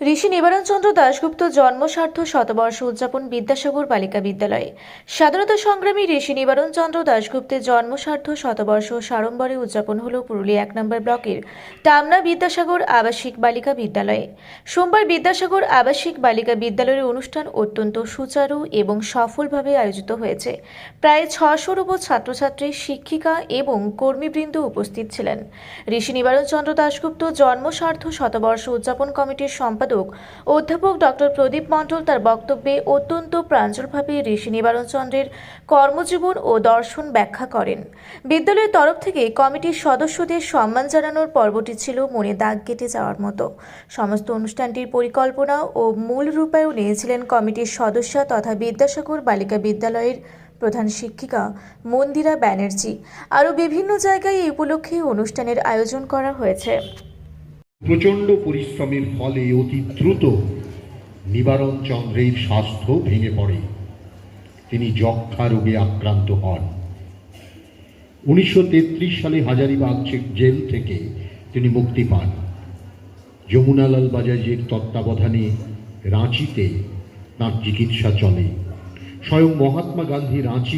ঋষি নিবারণচন্দ্র দাশগুপ্ত জন্মস্বার্থ শতবর্ষ উদযাপন বিদ্যাসাগর বালিকা বিদ্যালয়ে। স্বাধীনতা সংগ্রামী ঋষি নিবারণচন্দ্র দাশগুপ্তের জন্মস্বার্থ শতবর্ষ সাড়ম্বরে উদযাপন হল পুরুলিয়া এক নম্বর ব্লকের টামনা বিদ্যাসাগর আবাসিক বালিকা বিদ্যালয়ে। সোমবার বিদ্যাসাগর আবাসিক বালিকা বিদ্যালয়ের অনুষ্ঠান অত্যন্ত সুচারু এবং সফলভাবে আয়োজিত হয়েছে। প্রায় ছশোর উপর ছাত্রছাত্রী, শিক্ষিকা এবং কর্মীবৃন্দ উপস্থিত ছিলেন। ঋষি নিবারণচন্দ্র দাশগুপ্ত জন্মস্বার্থ শতবর্ষ উদযাপন কমিটির সম্পাদক অধ্যাপক ডক্টর প্রদীপ মণ্ডল তার বক্তব্যে অত্যন্ত প্রাঞ্জলভাবে ঋষি নিবারণ চন্দ্রের কর্মজীবন ও দর্শন ব্যাখ্যা করেন। বিদ্যালয়ের তরফ থেকে কমিটির সদস্যদের সম্মান জানানোর পর্বটি ছিল মনে দাগ কেটে যাওয়ার মতো। সমস্ত অনুষ্ঠানটির পরিকল্পনা ও মূল রূপায়ণে নিয়েছিলেন কমিটির সদস্যা তথা বিদ্যাসাগর বালিকা বিদ্যালয়ের প্রধান শিক্ষিকা মন্দিরা ব্যানার্জি। আরও বিভিন্ন জায়গায় এই উপলক্ষে অনুষ্ঠানের আয়োজন করা হয়েছে। প্রচণ্ড পরিশ্রমের ফলে অতি দ্রুত নিবারণ চন্দ্রের স্বাস্থ্য ভেঙে পড়ে। তিনি যক্ষা রোগে আক্রান্ত হন। উনিশশো তেত্রিশ সালে হাজারিবাগ জেল থেকে তিনি মুক্তি পান। যমুনালাল বাজাজের তত্ত্বাবধানে রাঁচিতে তাঁর চিকিৎসা চলে। স্বয়ং মহাত্মা গান্ধী রাঁচি